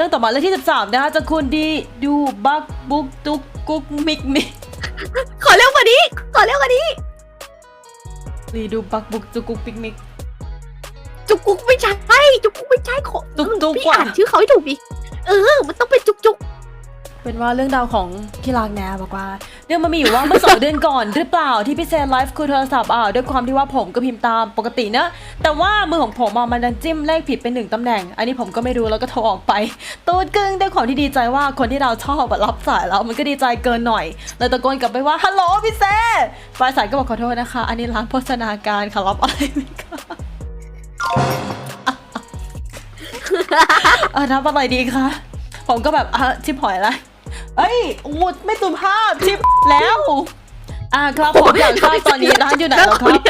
ตั้งต่อมาเรื่องที่ 13 นะคะจากคุณดีดูบักบุกตุกกุกมิกมิกขอเร็วกว่านี้ ขอเร็วกว่านี้ดีดูบักบุกตุกกุกปิกมิกจุกกุกไม่ใช่จุกกุกไม่ใช่ขอจุกจุกพี่ว่ะอ่านชื่อเขาให้ถูกดิเออ มันต้องเป็นจุกจุก เป็นว่าเรื่องราวของที่รักแนบอกว่า เรื่องมันมีอยู่ว่าเมื่อสองเดือนก่อนหรือเปล่าที่พี่เซนไลฟ์คุยโทรศัพท์อะด้วยความที่ว่าผมก็พิมพ์ตามปกตินะ แต่ว่ามือของผมอะมันดันจิ้มเลขผิดเป็นหนึ่งตำแหน่ง อันนี้ผมก็ไม่รู้แล้วก็โทรออกไปตูดกึ้งด้วยความที่ดีใจว่าคนที่เราชอบรับสายแล้วมันก็ดีใจเกินหน่อยเลยตะโกนกลับไปว่าฮัลโหลพี่เซปลายสายก็บอกขอโทษนะคะ อันนี้ร้านโภชนาการค่ะรับอะไรไหมคะเออรับอะไรดีคะผมก็แบบอะชิบหอยละ เอ้ยอูดไม่สุภาพชิปแล้ว อ่าครับผมอยากทราบตอนนี้ร้านอยู่ไหนแล้วครับ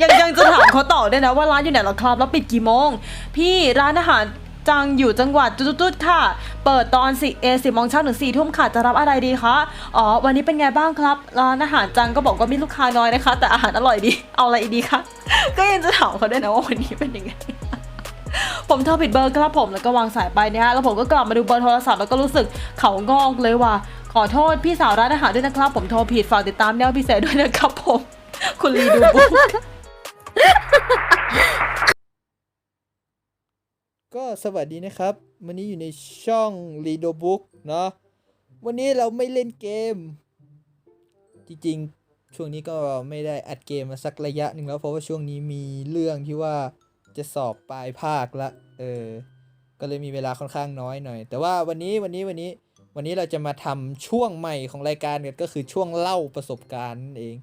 ยังยังจะถามเขาต่อด้วยนะว่าร้านอยู่ไหนแล้วครับ แล้วปิดกี่โมง พี่ร้านอาหารจังอยู่จังหวัดจุดๆค่ะ เปิดตอนสิเอสิโมงเช้าถึงสี่ทุ่มค่ะ จะรับอะไรดีคะ อ๋อ วันนี้เป็นไงบ้างครับ ร้านอาหารจังก็บอกว่ามีลูกค้าน้อยนะคะ แต่อาหารอร่อยดี เอาอะไรดีคะ ก็ยังจะถามเขาด้วยนะว่าวันนี้เป็นยังไง ผมโทรผิดเบอร์ครับผมแล้วก็วางสายไปนะฮะแล้วผมก็กลับมาดูเบอร์โทรศัพท์แล้วก็รู้สึกเขางอกเลยว่ะขอโทษพี่สาวร้านอาหารด้วยนะครับ ผมโทรผิดฝากติดตามแนวพิเศษด้วยนะครับผม คุณลีดูบุ๊กก็สวัสดีนะครับ วันนี้อยู่ในช่อง Lido Book เนาะวันนี้เราไม่เล่นเกม จริงๆ ช่วงนี้ก็ไม่ได้อัดเกมมาสักระยะหนึ่งแล้วเพราะว่าช่วงนี้มีเรื่องที่ว่า จะสอบปลายภาคละ เออ ก็เลยมีเวลาค่อนข้างน้อยหน่อย แต่ว่าวันนี้วันนี้วันนี้วันนี้เราจะมาทำช่วงใหม่ของรายการกันก็คือช่วงเล่าประสบการณ์นั่นเอง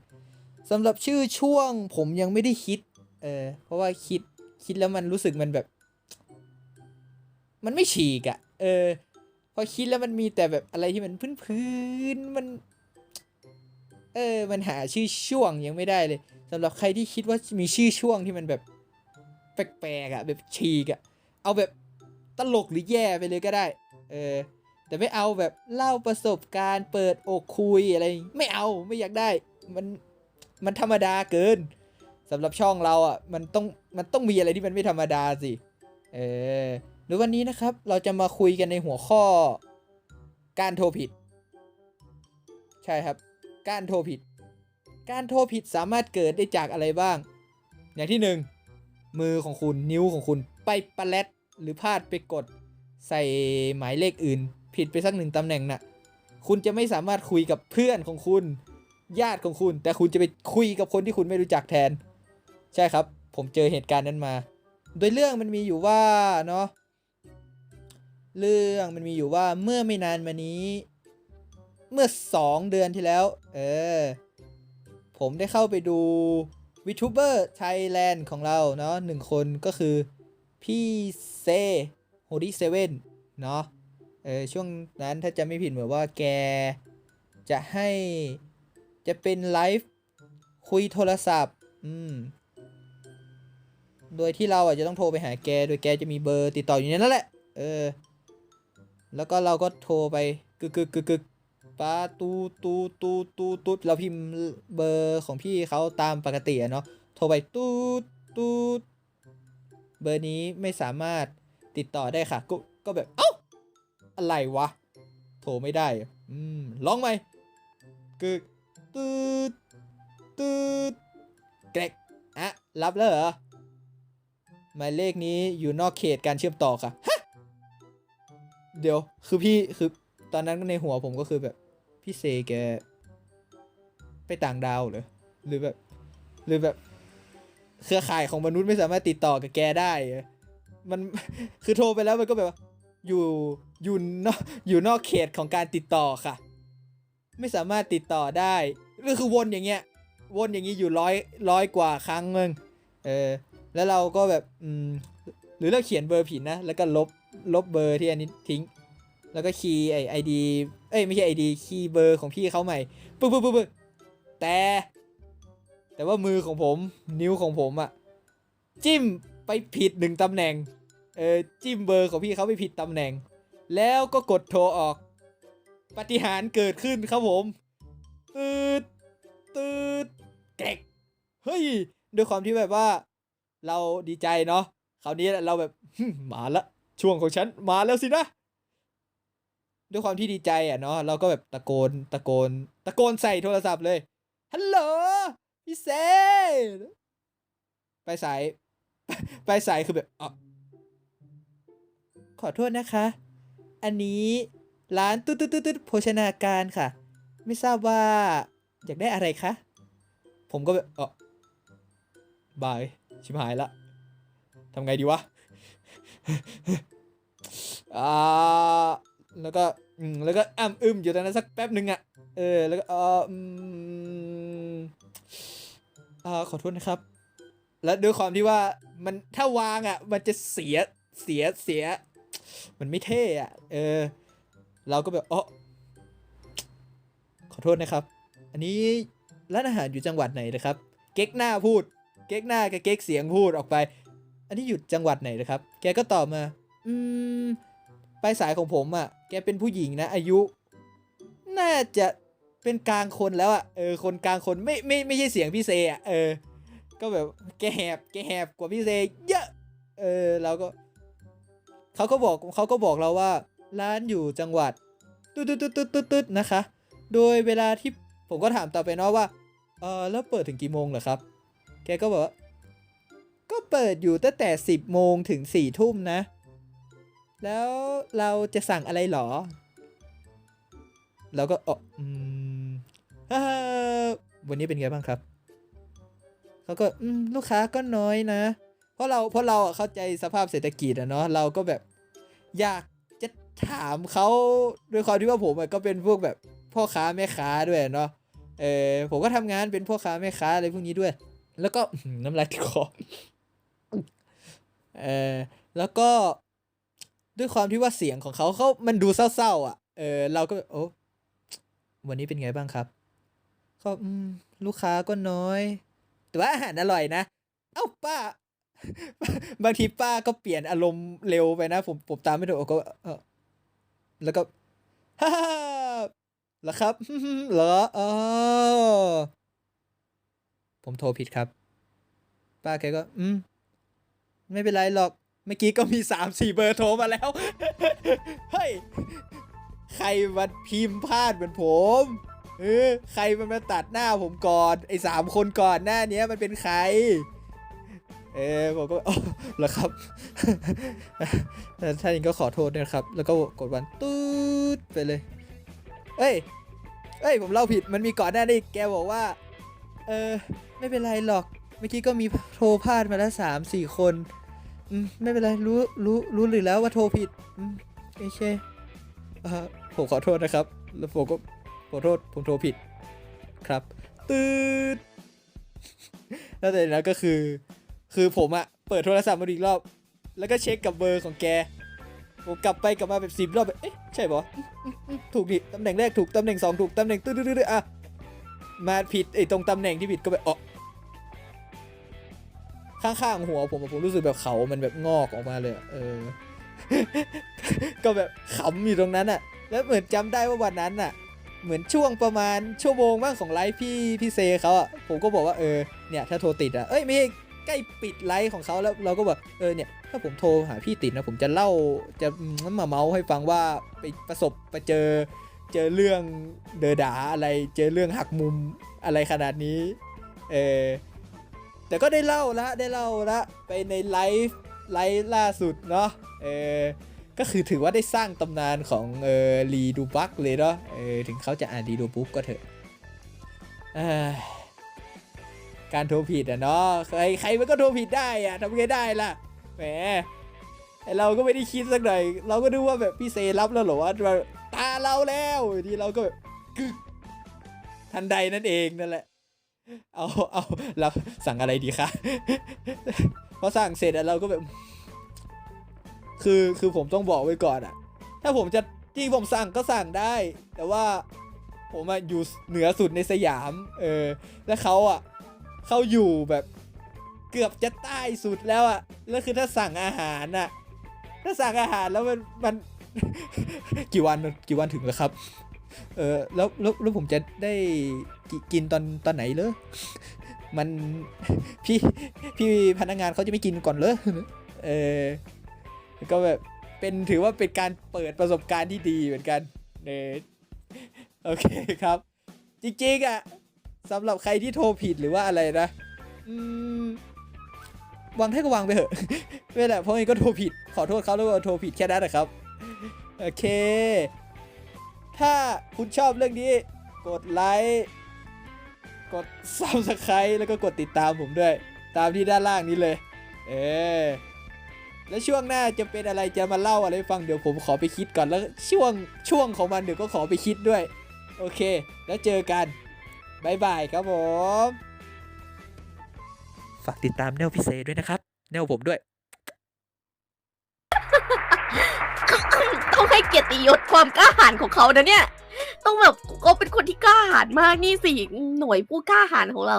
สำหรับชื่อช่วงผมยังไม่ได้คิด เออ เพราะว่าคิดคิดแล้วมันรู้สึกมันแบบ มันไม่ฉีกอะ่ะเออ พอคิดแล้วมันมีแต่แบบอะไรที่มันพื้นๆมัน เออ มันหาชื่อช่วงยังไม่ได้เลยสำหรับใครที่คิดว่ามีชื่อช่วงที่มันแบบ แปลกๆอะแบบฉีกอะเอาแบบตลกหรือแย่ไปเลยก็ได้ เออ แต่ไม่เอาแบบเล่าประสบการณ์เปิดอกคุยอะไร ไม่เอาไม่อยากได้ มันมันธรรมดาเกินสำหรับช่องเราอะมันต้องมันต้องมีอะไรที่มันไม่ธรรมดาสิเออหรือวันนี้นะครับเราจะมาคุยกันในหัวข้อ การโทรผิด ใช่ครับ การโทรผิด การโทรผิดสามารถเกิดได้จากอะไรบ้าง อย่างที่หนึ่ง มือของคุณนิ้วของคุณไปปะแลดหรือพลาดไปกด ใส่หมายเลขอื่น ผิดไปสักหนึ่งตำแหน่งน่ะ คุณจะไม่สามารถคุยกับเพื่อนของคุณ ญาติของคุณ แต่คุณจะไปคุยกับคนที่คุณไม่รู้จักแทน ใช่ครับ ผมเจอเหตุการณ์นั้นมา โดยเรื่องมันมีอยู่ว่าเนาะเรื่องมันมีอยู่ว่าเมื่อไม่นานมานี้ เมื่อสองเดือนที่แล้ว เออ ผมได้เข้าไปดู วิทูเบอร์ไทยแลนด์ของเราเนาะหนึ่งคนก็คือ พี่เซโฮดี้เซเว่นเนาะเออช่วงนั้นถ้าจะไม่ผิดเหมือนว่าแก จะให้จะเป็นไลฟ์คุยโทรศัพท์ อืม โดยที่เราอะจะต้องโทรไปหาแก โดยแกจะมีเบอร์ติดต่ออยู่ในนั้นแหละ เออ แล้วก็เราก็โทรไปกึกกึกกึกกึก ปาตูตูตูตูตูเราพิมพ์เบอร์ของพี่เขาตามปกติอะเนาะโทรไปตูตูเบอร์นี้ไม่สามารถติดต่อได้ค่ะ ก็ก็แบบเอ้าอะไรวะ โทรไม่ได้อืมร้องไหมกึกตูดตูดแกรกอะรับแล้วเหรอหมายเลขนี้อยู่นอกเขตการเชื่อมต่อค่ะฮะเดี๋ยว คือพี่ คือ ตอนนั้นในหัวผมก็คือแบบ พี่เซแก ไปต่างดาวเหรอหรือแบบ หรือแบบ เครือข่ายของมนุษย์ไม่สามารถติดต่อกับแกได้ มันคือโทรไปแล้วมันก็แบบว่าอยู่อยู่นอกอยู่นอกเขตของการติดต่อค่ะ ไม่สามารถติดต่อได้ก็คือวนอย่างเงี้ย วนอย่างงี้อยู่ร้อยร้อยกว่าครั้งมึงเออแล้วเราก็แบบอืมหรือเราเขียนเบอร์ผิดนะ แล้วก็ลบลบเบอร์ที่อันนี้ทิ้ง แล้วก็คีย์ไอไอดี เอ้ยไม่ใช่ไอดีคีย์เบอร์ของพี่เขาใหม่ปึ๊บปึ๊บปึ๊บแต่ แต่ว่ามือของผมนิ้วของผมอะจิ้มไปผิดหนึ่งตำแหน่งเออจิ้มเบอร์ของพี่เขาไปผิดตำแหน่ง แล้วก็กดโทรออก ปฏิหารเกิดขึ้นครับผมตืดตืดแกรกเฮ้ยด้วยความที่แบบว่า เราดีใจเนาะคราวนี้เราแบบมาละช่วงของฉันมาแล้วสินะ ด้วยความที่ดีใจอะเนาะเราก็แบบตะโกนตะโกน ตะโกนใส่โทรศัพท์เลยฮัลโหลพี่เซไปสาย ไปสายคือแบบอ๋อขอโทษนะคะ อันนี้ร้านตุ๊ดตุ๊ดตุ๊ดโภชนาการค่ะ ไม่ทราบว่าอยากได้อะไรคะ ผมก็แบบอ๋อบาย ชิบหายละทำไงดีวะอ่า แล้วก็อืมแล้วก็อ้ำอึมอยู่ตรงนั้นสักแป๊บหนึ่งอะเออแล้วก็เอออืมอ่าขอโทษนะครับ แล้วด้วยความที่ว่ามันถ้าวางอะ มันจะเสียเสียเสีย มันไม่เท่อะ เออ เราก็แบบอ๋อขอโทษนะครับ อันนี้ร้านอาหารอยู่จังหวัดไหนนะครับ เก๊กหน้าพูด เก๊กหน้ากับเก๊กเสียงพูดออกไป อันนี้อยู่จังหวัดไหนนะครับ แกก็ตอบมา อืม ปลายสายของผมอะ่ะ แกเป็นผู้หญิงนะ อายุ น่าจะเป็นกลางคนแล้วอะ่ะ เออ คนกลางคนไม่ไม่ไม่ใช่เสียงพี่เซอะ่ะ เออ ก็แบบแกแหบแกแหบกว่าพี่เซเยอะ เออเราก็เขาก็บอกเขาก็บอกเราว่า ร้านอยู่จังหวัดตุ๊ดตุ๊ดตุ๊ดตุ๊ดตุ๊ดตุ๊ดนะคะ โดยเวลาที่ผมก็ถามต่อไปเนาะว่า เออแล้วเปิดถึงกี่โมงเหรอครับ แกก็บอกว่าก็เปิดอยู่ตั้งแต่ 10 โมงถึง4ทุ่มนะ แล้วเราจะสั่งอะไรหรอ เราก็เอออืมฮ่าวันนี้เป็นไงบ้างครับเขาก็อืมลูกค้าก็น้อยนะ เพราะเราเพราะเราอะเข้าใจสภาพเศรษฐกิจอะเนาะเราก็แบบ อยากจะถามเขาด้วยความที่ว่าผมอะก็เป็นพวกแบบพ่อค้าแม่ค้าด้วยเนาะเออผมก็ทำงานเป็นพ่อค้าแม่ค้าอะไรพวกนี้ด้วย แล้วก็น้ำลายติดคอเออแล้วก็ ด้วยความที่ว่าเสียงของเขาเขามันดูเศร้าๆอะ เออเราก็โอ้วันนี้เป็นไงบ้างครับเขาลูกค้าก็น้อย แต่ว่าอาหารอร่อยนะ เอ้าป้า บางทีป้าก็เปลี่ยนอารมณ์เร็วไปนะ ผมผมตามไม่ถูกก็เออแล้วก็ฮ่าเหรอครับเหรออ๋อผมโทรผิดครับ ป้าแกก็ อืม ไม่เป็นไรหรอก เมื่อกี้ก็มีสามสี่เบอร์โทรมาแล้ว เฮ้ย ใครมาพิมพ์พลาดเหมือนผม เออ ใครมันมาตัดหน้าผมก่อน ไอ้สามคนก่อนหน้าเนี้ยมันเป็นใคร เออผมก็เหรอครับแต่ท่านเองก็ขอโทษนะครับ แล้วก็กดวันตูดไปเลย เอ้ย เอ้ย ผมเล่าผิด มันมีก่อนหน้านี้แกบอกว่า เออ ไม่เป็นไรหรอก เมื่อกี้ก็มีโทรพลาดมาแล้วสามสี่คน อืมไม่เป็นไรรู้รู้รู้หรือแล้วว่าโทรผิดอืมโอเคเอ่อผมขอโทษนะครับ แล้วผมก็ขอโทษผมโทรผิด ครับ ตืดแล้วแต่นั้นก็คือ คือผมอะเปิดโทรศัพท์มาอีกรอบ แล้วก็เช็คกับเบอร์ของแกผมกลับไปกลับมาแบบสิบรอบแบบเอ๊ะใช่ปะอืมอืมอืมถูกดิตำแหน่งแรกถูกตำแหน่งสองถูกตำแหน่งตืดตืดๆๆอะมาผิดไอ้ตรงตำแหน่งที่ผิดก็แบบอ๋อ ข้างๆหัวผมผมรู้สึกแบบเขามันแบบงอกออกมาเลย เออ ก็แบบขำอยู่ตรงนั้นอะแล้วเหมือนจำได้ว่าวันนั้นอะเหมือนช่วงประมาณชั่วโมงบ้างของไลฟ์พี่พี่เซเขาอะผมก็บอกว่าเออเนี่ยถ้าโทรติดอะเอ้ยไม่ใช่ใกล้ปิดไลฟ์ของเขาแล้วเราก็บอกเออเนี่ยถ้าผมโทรหาพี่ติดนะผมจะเล่าจะมาเมาส์ให้ฟังว่าไปประสบไปเจอ เจอเรื่องเดอดาอะไร เจอเรื่องหักมุมอะไรขนาดนี้ เออ แต่ก็ได้เล่าละได้เล่าละไปในไลฟ์ไลฟ์ล่าสุดเนาะเออก็คือถือว่าได้สร้างตำนานของเออรีดูบักเลยเนาะเออถึงเขาจะอ่านรีดูบุ๊กก็เถอะการโทรผิดอะเนาะใครใครมันก็โทรผิดได้อะทำไงได้ล่ะแหมเราก็ไม่ได้คิดสักหน่อย เราก็นึกว่าแบบพี่เซรับแล้วหรอว่าตาเราแล้วทีเราก็แบบกึกทันใดนั่นเองนั่นแหละ เอาเอาเราสั่งอะไรดีคะพอสั่งเสร็จเราก็แบบ คือคือผมต้องบอกไว้ก่อนอะถ้าผมจะจริงผมสั่งก็สั่งได้ แต่ว่าผมอะอยู่เหนือสุดในสยาม เออ แล้วเขาอะเขาอยู่แบบเกือบจะใต้สุดแล้วอะแล้วคือถ้าสั่งอาหารน่ะถ้าสั่งอาหารแล้วมันมันกี่วันกี่วันถึงแล้วครับ เออแล้วแล้วแล้วผมจะได้กินตอนตอนไหนเลยมันพี่พี่พนักงานเขาจะไม่กินก่อนเลยเออก็แบบเป็นถือว่าเป็นการเปิดประสบการณ์ที่ดีเหมือนกันเนยโอเคครับ จริงๆอะสำหรับใครที่โทรผิดหรือว่าอะไรนะอืมวางให้ก็วางไปเถอะไม่แหละเพราะงั้นก็โทรผิดขอโทษเขาแล้วก็โทรผิดแค่นั้นนะครับ โอเค ถ้าคุณชอบเรื่องนี้ กดไลค์กด subscribe แล้วก็กดติดตามผมด้วย ตามที่ด้านล่างนี้เลย เออแล้วช่วงหน้าจะเป็นอะไรจะมาเล่าอะไรฟังเดี๋ยวผมขอไปคิดก่อนแล้วช่วงช่วงของมันเดี๋ยวก็ขอไปคิดด้วย โอเค แล้วเจอกันบายบายครับผม ฝากติดตามแนวพิเศษด้วยนะครับ แนวผมด้วย ต้องให้เกียรติยศความกล้าหาญของเขานะเนี่ย ต้องแบบเขาเป็นคนที่กล้าหาญมากนี่สิหน่วยผู้กล้าหาญของเรา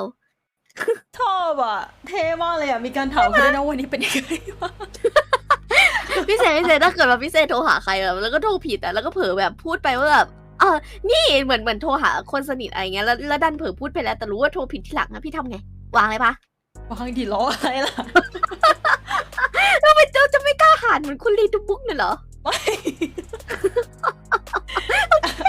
ชอบอะ เท่มากเลยอะ มีการถามเขาด้วยนะวันนี้เป็นยังไงวะพี่เศษพี่เศษถ้าเกิดว่าพี่เศษโทรหาใครแบบแล้วก็โทรผิดอะแล้วก็เผลอแบบพูดไปว่าแบบเออนี่เหมือนเหมือนโทรหาคนสนิทอะไรเงี้ยแล้วแล้วดันเผลอพูดไปแล้วแต่รู้ว่าโทรผิดที่หลังอะพี่ทำไง วางเลยปะบางทีล้ออะไรล่ะทำไมเจ้าจะไม่กล้าหาญเหมือนคุณลีดูบุ๊กเนี่ยเหรอ Why? okay.